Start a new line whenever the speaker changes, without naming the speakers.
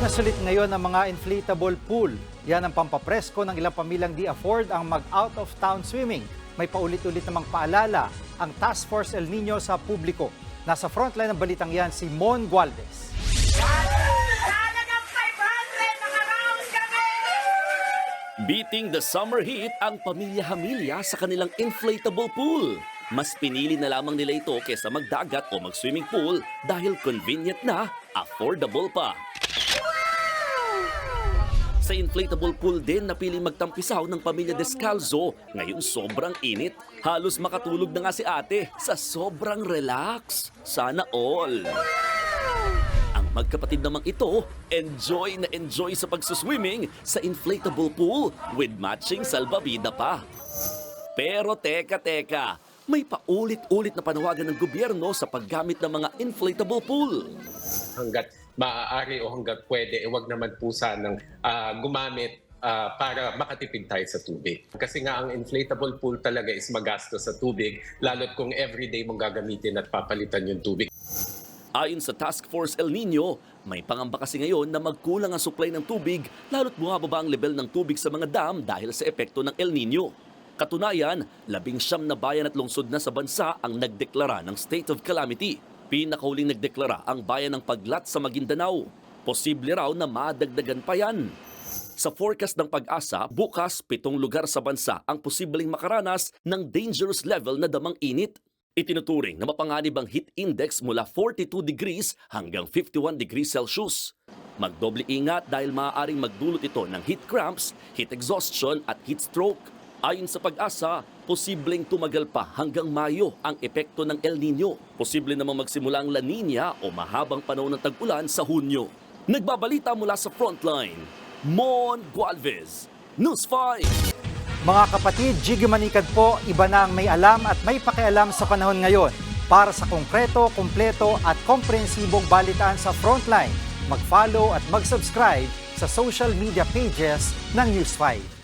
na sulit ngayon ang mga inflatable pool. Yan ang pampapresko ng ilang pamilyang di afford ang mag-out of town swimming. May paulit-ulit namang paalala ang Task Force El Nino sa publiko. Nasa frontline ng balitang yan si Mon Gualvez.
Talagang 500 nakaraos kami!
Beating the summer heat ang pamilya Hamilya sa kanilang inflatable pool. Mas pinili na lamang nila ito kesa magdagat o mag-swimming pool dahil convenient na, affordable pa. Sa inflatable pool din napili magtampisaw ng pamilya Descalzo. Ngayon sobrang init. Halos makatulog na nga si ate sa sobrang relax. Sana all. Ang magkapatid namang ito, enjoy na enjoy sa pagsuswimming sa inflatable pool with matching salbabida pa. Pero teka teka, may paulit-ulit na panawagan ng gobyerno sa paggamit ng mga inflatable pool.
hanggat maaari o hanggat pwede, eh, wag naman po sanang ah, gumamit ah, para makatipid tayo sa tubig. Kasi nga ang inflatable pool talaga is magastos sa tubig, lalo't kung everyday mong gagamitin at papalitan yung tubig.
Ayon sa Task Force El Nino, may pangamba kasi ngayon na magkulang ang supply ng tubig lalo't bumababa ang level ng tubig sa mga dam dahil sa epekto ng El Nino. Katunayan, labing siyam na bayan at lungsod na sa bansa ang nagdeklara ng state of calamity. Pinakahuling nagdeklara ang bayan ng Paglat sa Maguindanao. Posible raw na madagdagan pa yan. Sa forecast ng pag-asa, bukas pitong lugar sa bansa ang posibleng makaranas ng dangerous level na damang init. Itinuturing na mapanganib ang heat index mula 42 degrees hanggang 51 degrees Celsius. Magdoble ingat dahil maaaring magdulot ito ng heat cramps, heat exhaustion at heat stroke. Ayon sa pag-asa, posibleng tumagal pa hanggang Mayo ang epekto ng El Nino. Posible namang magsimula ang La Nina o mahabang panahon ng tag-ulan sa Hunyo. Nagbabalita mula sa frontline, Mon Gualvez, News 5.
Mga kapatid, Jiggy Manikad po, iba na ang may alam at may pakialam sa panahon ngayon. Para sa konkreto, kumpleto at komprehensibong balitaan sa Frontline, mag-follow at mag-subscribe sa social media pages ng News 5.